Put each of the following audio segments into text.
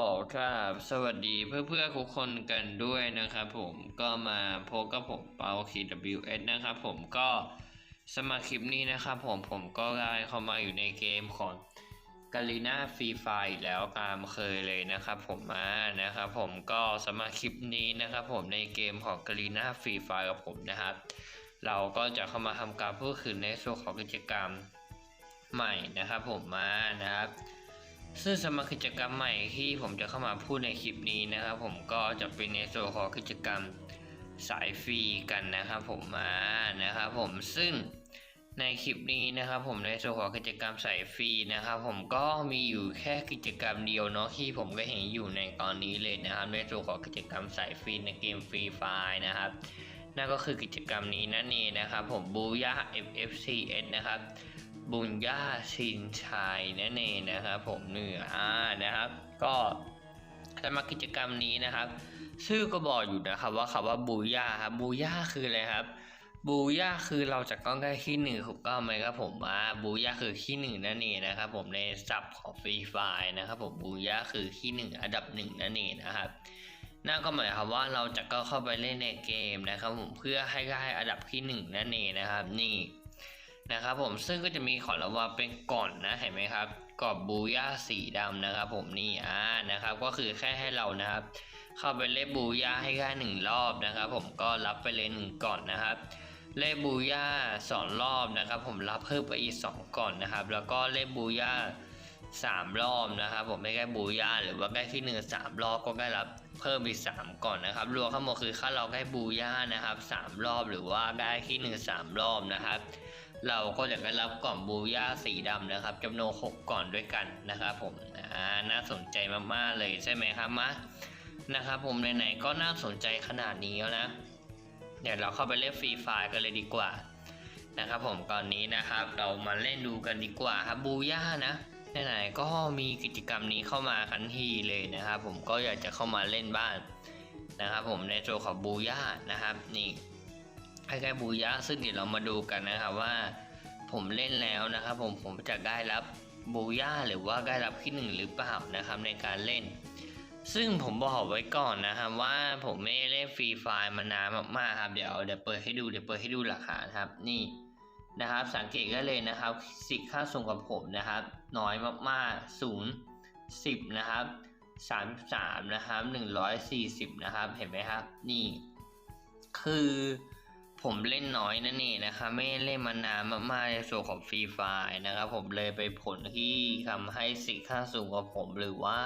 ขอกราบสวัสดีเพื่อเพื่อๆทุกคนกันด้วยนะครับผมก็มาพบกับผมเปาคี WS นะครับผมก็สมาคลิปนี้นะครับผมผมก็ได้เข้ามาอยู่ในเกมของกาลีน่าฟรีไฟแล้วตามเคยเลยนะครับผมมานะครับผมก็สมาคลิปนี้นะครับผมในเกมของกาลีน่าฟรีไฟกับผมนะครับเราก็จะเข้ามาทำการพูดคุยในส่วนของกิจกรรมใหม่นะครับผมมานะครับ ซึ่งสำหรับกิจกรรมใหม่ที่ผมจะเข้ามาพูดในคลิปนี้นะครับผมก็จะเป็นในส่วนของกิจกรรมสายฟรีกันนะครับผมมานะครับผมซึ่งในคลิปนี้นะครับผมในส่วนของกิจกรรมสายฟรีนะครับผมก็มีอยู่แค่กิจกรรมเดียวเนาะที่ผมก็เห็นอยู่ในตอนนี้เลยนะครับในส่วนของกิจกรรมสายฟรีในเกมฟรีไฟนะครับนั่นก็คือกิจกรรมนี้นั่นเองนะครับผมบูย่า FFCS นะครับ บุญญาชินชัยนั่นเองนะครับ ผมเหนืออ่านะครับ ก็สำหรับกิจกรรมนี้นะครับ ชื่อก็บอกอยู่นะครับ ว่าคำว่าบูย่าครับบูย่าคืออะไรครับบูย่าคือเราจะต้องได้ที่หนึ่งถูกต้องไหมครับผมว่าบูย่าคือที่หนึ่งนั่นเองนะครับ ผมในศัพท์ของฟรีไฟนะครับ ผมบูย่าคือที่หนึ่งอันดับหนึ่งนั่นเองนะครับนั่นก็หมายความว่าเราจะก็เข้าไปเล่นในเกมนะครับ ผมเพื่อให้ได้อันดับที่หนึ่งนั่นเองนะครับ นี่ นะครับผมซึ่งก็จะมีของรางวัลเป็นก่อนนะเห็นไหมครับกรอบบูย่าสีดำนะครับ ผมนี่อ่านะครับ ก็คือแค่ให้เรานะครับ เข้าไปเล่นบูย่าให้ได้หนึ่งรอบนะครับ ผมก็รับไปเลยหนึ่งก่อนนะครับเล่นบูย่าสองรอบนะครับ ผมรับเพิ่มไปอีกสองก่อนนะครับ แล้วก็เล่นบูย่าสามรอบนะครับ ผมไม่ได้บูย่าหรือว่าได้ที่หนึ่งสามรอบก็ได้รับเพิ่มอีกสามก่อนนะครับรวมทั้งหมดคือค่าเราได้บูย่านะครับสามรอบหรือว่าได้ที่หนึ่งสามรอบนะครับ เราก็จะได้รับกล่องบูย่าสีดำนะครับจำนวน6ก่อนด้วยกันนะครับผมอ่าน่าสนใจมากๆเลยใช่ไหมครับมะนะครับผมไหนๆก็น่าสนใจขนาดนี้แล้วนะเดี๋ยวเราเข้าไปเล่นฟรีไฟกันเลยดีกว่านะครับผมก่อนนี้นะครับเรามาเล่นดูกันดีกว่าครับบูย่านะไหนๆก็มีกิจกรรมนี้เข้ามาทันทีเลยนะครับผมก็อยากจะเข้ามาเล่นบ้างนะครับผมในตัวของบูย่านะครับนี่คล้ๆบูย่าซึ่งเดี๋ยวเรามาดูกันนะครับว่า ผมเล่นแล้วนะครับผมผมจะได้รับบูย่าหรือว่าได้รับที่หนึ่งหรือเปล่านะครับในการเล่น ซึ่งผมบอกไว้ก่อนนะครับว่าผมไม่เล่นฟรีไฟมานานมากๆครับเดี๋ยวเดี๋ยวเปิดให้ดูเดี๋ยวเปิดให้ดูหลักฐานครับนี่นะครับ สังเกตได้เลยนะครับสิค่าส่งกับผมนะครับ น้อยมากๆศูนย์สิบนะครับสามสามนะครับหนึ่งร้อยสี่สิบนะครับเห็นไหมครับ นี่ คือ ผมเล่นน้อยนั่นเองนะครับไม่เล่นมานานมากๆในส่วนของฟรีไฟนะครับ ผมเลยไปผลที่ทำให้สิทธิ์ค่าสูงกว่าผมหรือว่า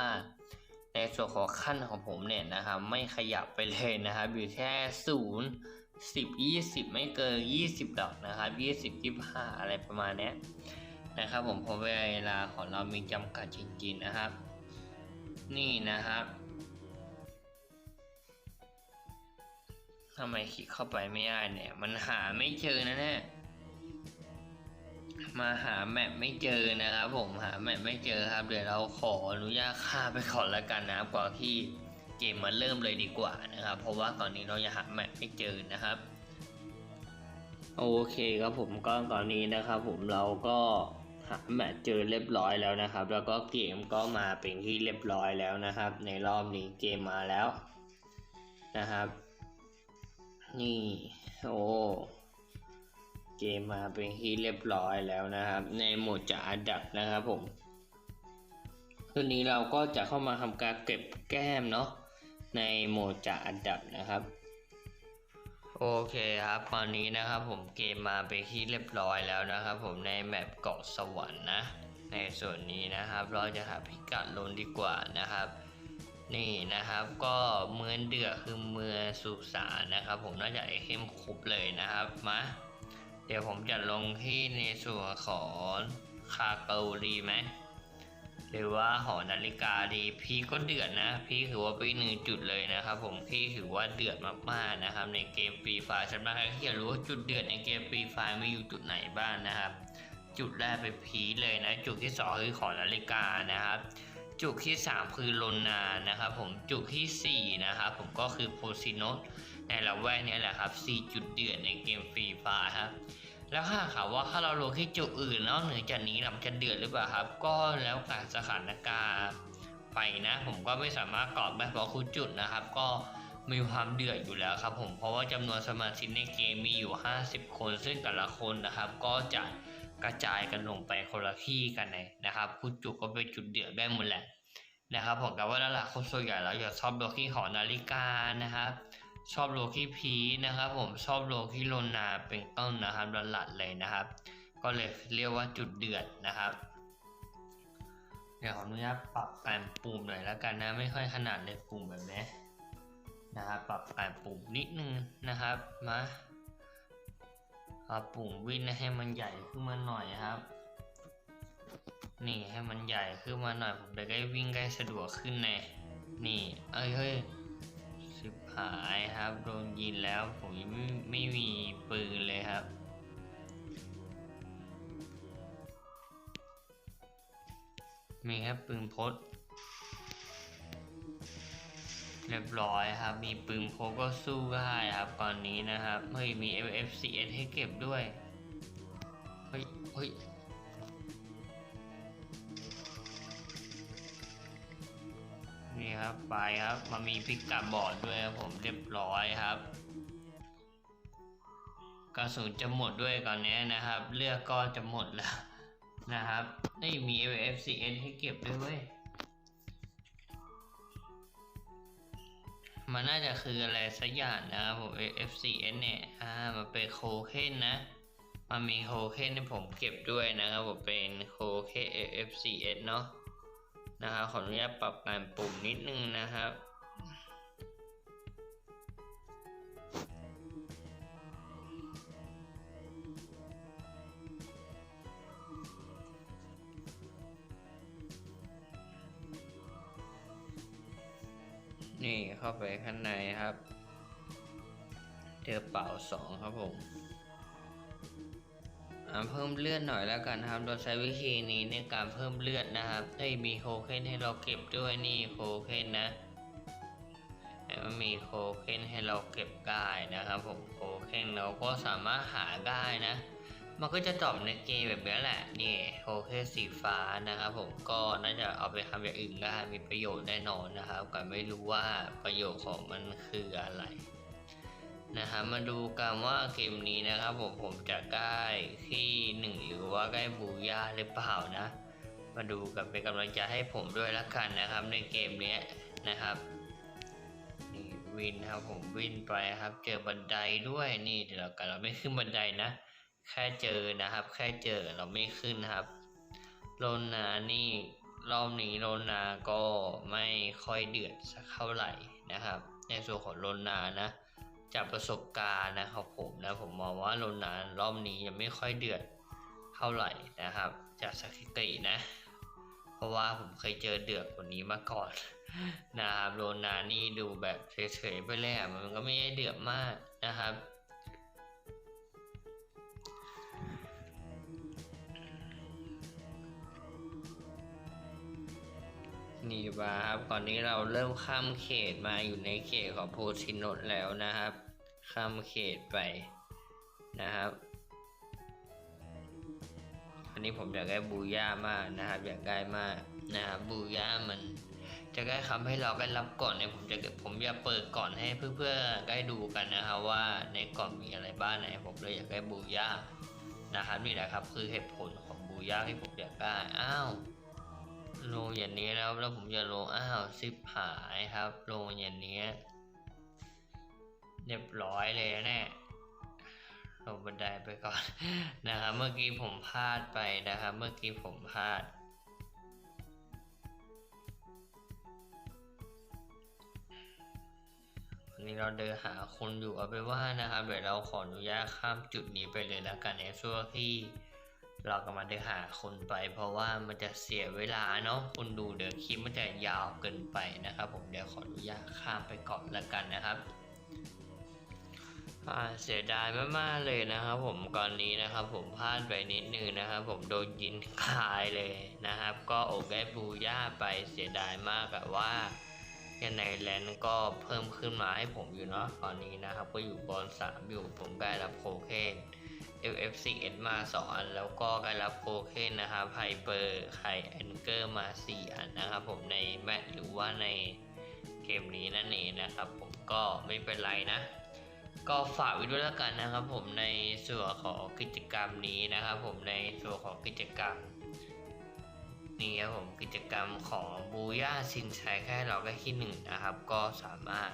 ในส่วนของขั้นของผมเนี่ยนะครับไม่ขยับไปเลยนะครับอยู่แค่ศูนย์สิบยี่สิบไม่เกินยี่สิบดอกนะครับยี่สิบยี่ห้าอะไรประมาณนี้นะครับ ผมเพราะเวลาของเรามีจำกัดจริงๆนะครับ นี่นะครับ ทำไมคลิกเข้าไปไม่ได้เนี่ย มันหาไม่เจอนะเนี่ยมาหาแมปไม่เจอนะครับผมหาแมปไม่เจอครับ เดี๋ยวเราขออนุญาตข้าไปก่อนละกันนะครับก่อนที่เกมมันเริ่มเลยดีกว่านะครับ เพราะว่าตอนนี้เรายังหาแมปไม่เจอนะครับ โอเคครับผมก็ตอนนี้นะครับผมเราก็หาแมปเจอเรียบร้อยแล้วนะครับ แล้วก็เกมก็มาเป็นที่เรียบร้อยแล้วนะครับ ในรอบนี้เกมมาแล้วนะครับ นี่โอ้เกมมาเป็นที่เรียบร้อยแล้วนะครับ ในโหมดจะอันดับนะครับผมคืนนี้เราก็จะเข้ามาทำการเก็บแก้มเนาะในโหมดจะอันดับนะครับ โอเคครับตอนนี้นะครับผมเกมมาเป็นที่เรียบร้อยแล้วนะครับ ผมในแมปเกาะสวรรค์นะ ในส่วนนี้นะครับ เราจะหาพิกัดลงดีกว่านะครับ นี่นะครับก็เมืองเดือดคือเมือสุสานนะครับ ผมน่าจะไอเข้มครบเลยนะครับมาเดี๋ยวผมจะลงที่ในส่วนของคาเกาดีไหมหรือว่าหอนาฬิกาดีพี่ก็เดือดนะ พี่ถือว่าเป็นหนึ่งจุดเลยนะครับ ผมพี่ถือว่าเดือดมากๆนะครับ ในเกมฟรีไฟสำหรับใครที่อยากรู้ว่าจุดเดือดในเกมฟรีไฟมีอยู่จุดไหนบ้างนะครับ จุดแรกเป็นพีเลยนะ จุดที่สองคือหอนาฬิกานะครับ จุดที่ 3 คือลนานะครับผมจุดที่ 4 นะครับผมก็คือโพซิโนสในละแวกนี้แหละครับ 4 จุดเดือดในเกมฟรีไฟครับแล้วถ้าข่าวว่าถ้าเราลงที่จุดอื่นนอกเหนือจากนี้เราจะเดือดหรือเปล่าครับ ก็แล้วแต่สถานการณ์ไปนะ ผมก็ไม่สามารถเกาะได้เพราะคุณจุดนะครับ ก็มีความเดือดอยู่แล้วครับ ผมเพราะว่าจำนวนสมาชิกในเกมมีอยู่ 50 คนซึ่งแต่ละคนนะครับ ก็จะ กระจายกันลงไปคนละที่กันเลยนะครับคุณจุดก็เป็นจุดเดือดได้หมดแหละนะครับผมแต่ว่าหลักๆคนส่วนใหญ่เราจะชอบโลกี้หอนาฬิกานะครับชอบโลกี้พีนะครับผมชอบโลกี้โลนาเป็นต้นนะครับหลักๆเลยนะครับ ก็เลยเรียกว่าจุดเดือดนะครับเดี๋ยวขออนุญาตปรับการปุ่มหน่อยแล้วกันนะไม่ค่อยขนาดเลยปุ่มแบบนี้นะครับปรับการปุ่มนิดนึงนะครับมา ปรับปุ่มวิ่งให้มันใหญ่ขึ้นมาหน่อยครับ นี่ให้มันใหญ่ขึ้นมาหน่อยผมจะได้วิ่งได้สะดวกขึ้นในนี่เอ้ยเฮ้ยสิบหายครับโดนยิงแล้วผมยังไม่ไม่มีปืนเลยครับมีแค่ปืนพด เรียบร้อยครับ มีปืนพกก็สู้ได้ครับตอนนี้นะครับเฮ้ยมี FFCS ให้เก็บด้วย เฮ้ยเฮ้ยนี่ครับไปครับ มามีพิกกับบอร์ดด้วยครับผมเรียบร้อยครับกระสุนจะหมดด้วยตอนนี้นะครับ เลือดก็จะหมดแล้วนะครับนี่มี FFCN ให้เก็บด้วยเว้ย มันน่าจะคืออะไรสักอย่างนะครับผม FCN เนี่ยอ่ามันเป็นโคเคนนะ มันมีโคเคนที่ผมเก็บด้วยนะครับผมเป็นโคเคน FFCN เนาะนะครับขออนุญาตปรับการปุ่มนิดนึงนะครับ นี่เข้าไปข้างในครับ เจอเป่าสองครับผมเพิ่มเลือดหน่อยแล้วกันครับ เราใช้วิธีนี้ในการเพิ่มเลือดนะครับเอ้ยมีโคเคนให้เราเก็บด้วยนี่โคเคนนะแต่ว่ามีโคเคนให้เราเก็บได้นะครับผมโคเคนเราก็สามารถหาได้นะ มันก็จะตอบในเกมแบบนี้แหละ นี่โคเคสีฟ้านะครับผมก็น่าจะเอาไปทำอย่างอื่นได้มีประโยชน์แน่นอนนะครับแต่ไม่รู้ว่าประโยชน์ของมันคืออะไรนะครับมาดูกันว่าเกมนี้นะครับผมผมจะได้ที่หนึ่งหรือว่าได้บูย่าหรือเปล่านะ มาดูกันเป็นกำลังใจให้ผมด้วยละกันนะครับ ในเกมนี้นะครับนี่วินครับผมวินไปครับ เจอบันไดด้วยนี่เดี๋ยวกันเราไม่ขึ้นบันไดนะ แค่เจอนะครับ แค่เจอเราไม่ขึ้นครับโลนานี่รอบนี้โลนาก็ไม่ค่อยเดือดสักเท่าไหร่นะครับ ในส่วนของโลนานะจากประสบการณ์นะครับผมนะผมมองว่าโรนารอบนี้ยังไม่ค่อยเดือดเท่าไหร่นะครับ จากสถิตินะ เพราะว่าผมเคยเจอเดือดกว่านี้มาก่อนนะครับโรนานี่ดูแบบเฉยๆไปเลยอะมันก็ไม่ได้เดือดมากนะครับ นี่ว่าครับตอนนี้เราเริ่มข้ามเขตมาอยู่ในเขตของโพชิโนตแล้วนะครับ ข้ามเขตไปนะครับอันนี้ผมอยากได้บูย่ามากนะครับ อยากได้มากนะครับบูย่ามันจะได้คำให้เราได้รับก่อนเนี่ยผมจะผมอยากเปิดก่อนให้เพื่อๆได้ดูกันนะครับว่าในกล่องมีอะไรบ้างนะผมเลยอยากได้บูย่านะครับนี่แหละครับคือเหตุผลของบูย่าที่ผมอยากได้อ้าว ลงอย่างนี้แล้วแล้วผมจะลงอ้าวซิปหายครับ ลงอย่างนี้เรียบร้อยเลยแน่ลงบันไดไปก่อนนะครับ เมื่อกี้ผมพลาดไปนะครับ เมื่อกี้ผมพลาดวันนี้เราเดินหาคนอยู่เอาไปว่านะครับเดี๋ยวเราขออนุญาตข้ามจุดนี้ไปเลยแล้วกันในช่วงที่ เรากำลังเดินหาคนไป เพราะว่ามันจะเสียเวลาเนาะคนดูเดี๋ยวคลิปมันจะยาวเกินไปนะครับ ผมเดี๋ยวขออนุญาตข้ามไปก่อนแล้วกันนะครับเสียดายมากๆเลยนะครับ ผมก่อนนี้นะครับ ผมพลาดไปนิดนึงนะครับ ผมโดนยิงคายเลยนะครับ ก็โอกได้บูย่าไปเสียดายมากแบบว่ายังในแลนด์ก็เพิ่มขึ้นมาให้ผมอยู่เนาะตอนนี้นะครับ ก็อยู่บอลสามอยู่ผมได้รับโคเคน FF4S มา 2 อัน แล้วก็ได้รับโคเคนนะครับไฮเปอร์ไคแอนเกอร์มา 4 อันนะครับผมในแมตช์หรือว่าในเกมนี้นั่นเองนะครับผมก็ไม่เป็นไรนะ ก็ฝากไว้ด้วยแล้วกันนะครับผมในส่วนของกิจกรรมนี้นะครับผมในส่วนของกิจกรรมนี่ครับผมกิจกรรมของบูย่าซินใช้แค่เราแค่ที่หนึ่งนะครับ ก็สามารถ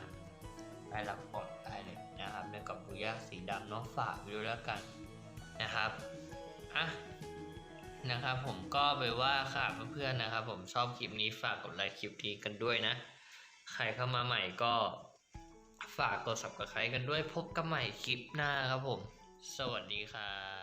ได้รับผลได้เลยนะครับในกับบูย่าสีดำเน้องฝากไว้ด้วยแล้วกัน นะครับอะนะครับผมก็ไปว่าค่ะเพื่อนๆนะครับ ผมชอบคลิปนี้ฝากกดไลค์คลิปนี้กันด้วยนะ ใครเข้ามาใหม่ก็ฝากกด subscribe กันด้วยพบกันใหม่คลิปหน้าครับผม สวัสดีครับ